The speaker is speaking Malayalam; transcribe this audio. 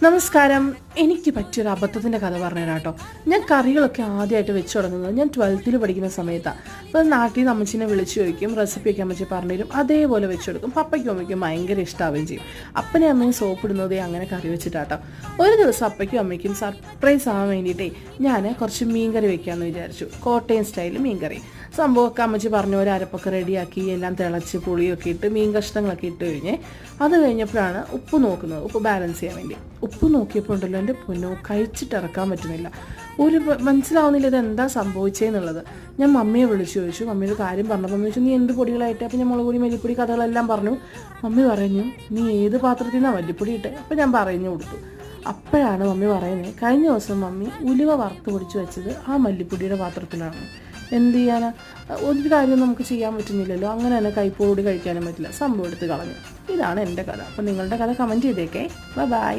നമസ്കാരം എനിക്ക് പറ്റിയൊരു അബദ്ധത്തിന്റെ കഥ പറഞ്ഞു കേട്ടോ. ഞാൻ കറികളൊക്കെ ആദ്യമായിട്ട് വെച്ച് തുടങ്ങുന്നത് ഞാൻ ട്വൽത്തിൽ പഠിക്കുന്ന സമയത്താണ് അപ്പോൾ നാട്ടിൽ നിന്ന് അമ്മച്ചിനെ വിളിച്ചു ചോദിക്കും റെസിപ്പിയൊക്കെ അമ്മച്ചി പറഞ്ഞു തരും. അതേപോലെ വെച്ച് കൊടുക്കും. പപ്പയ്ക്കും അമ്മയ്ക്കും ഭയങ്കര ഇഷ്ടാവുകയും ചെയ്യും. അപ്പനെ അമ്മയും സോപ്പ് ഇടുന്നതേ അങ്ങനെ കറി വെച്ചിട്ടാട്ടോ ഒരു ദിവസം അപ്പയ്ക്കും അമ്മയ്ക്കും സർപ്രൈസ് ആവാൻ വേണ്ടിയിട്ടേ ഞാൻ കുറച്ച് മീൻകറി വെക്കാമെന്ന് വിചാരിച്ചു. കോട്ടയം സ്റ്റൈൽ മീൻകറി. സംഭവമൊക്കെ അമ്മച്ചി പറഞ്ഞ ഒരു അരപ്പൊക്കെ റെഡിയാക്കി എല്ലാം തിളച്ച് പുളിയൊക്കെ ഇട്ട് മീൻ കഷ്ണങ്ങളൊക്കെ ഇട്ട് കഴിഞ്ഞ് അത് കഴിഞ്ഞപ്പോഴാണ് ഉപ്പ് നോക്കുന്നത്. ഉപ്പ് ബാലൻസ് ചെയ്യാൻ വേണ്ടി. ഉപ്പ് നോക്കിയപ്പോൾ ഉണ്ടല്ലോ എന്റെ പൊന്നോ കഴിച്ചിട്ട് ഇറക്കാൻ പറ്റുന്നില്ല. ഒരു മനസ്സിലാവുന്നില്ല ഇത് എന്താ സംഭവിച്ചതെന്നുള്ളത് ഞാൻ മമ്മിയെ വിളിച്ചു ചോദിച്ചു. മമ്മിയുടെ കാര്യം പറഞ്ഞപ്പോൾ മമ്മി ചോദിച്ചു നീ എന്ത് പൊടികളായിട്ട്? അപ്പോൾ ഞാൻ മുളക് പൊടി മല്ലിപ്പൊടി കഥകളെല്ലാം പറഞ്ഞു. മമ്മി പറഞ്ഞു നീ ഏത് പാത്രത്തിൽ നിന്നാണ് മല്ലിപ്പൊടി ഇട്ടേ? അപ്പോൾ ഞാൻ പറഞ്ഞു കൊടുത്തു. അപ്പോഴാണ് മമ്മി പറയുന്നത് കഴിഞ്ഞ ദിവസം മമ്മി ഉലുവ വറുത്ത് പൊടിച്ച് വെച്ചത് ആ മല്ലിപ്പൊടിയുടെ പാത്രത്തിലാണ്. എന്ത് ചെയ്യാനാ? ഒരു കാര്യം നമുക്ക് ചെയ്യാൻ പറ്റുന്നില്ലല്ലോ. അങ്ങനെ തന്നെ കൈപ്പോടി കഴിക്കാനും പറ്റില്ല. സംഭവം എടുത്ത് കളഞ്ഞു. ഇതാണ് എന്റെ കഥ. അപ്പോൾ നിങ്ങളുടെ കഥ കമന്റ് ചെയ്തേക്കേ. ബൈ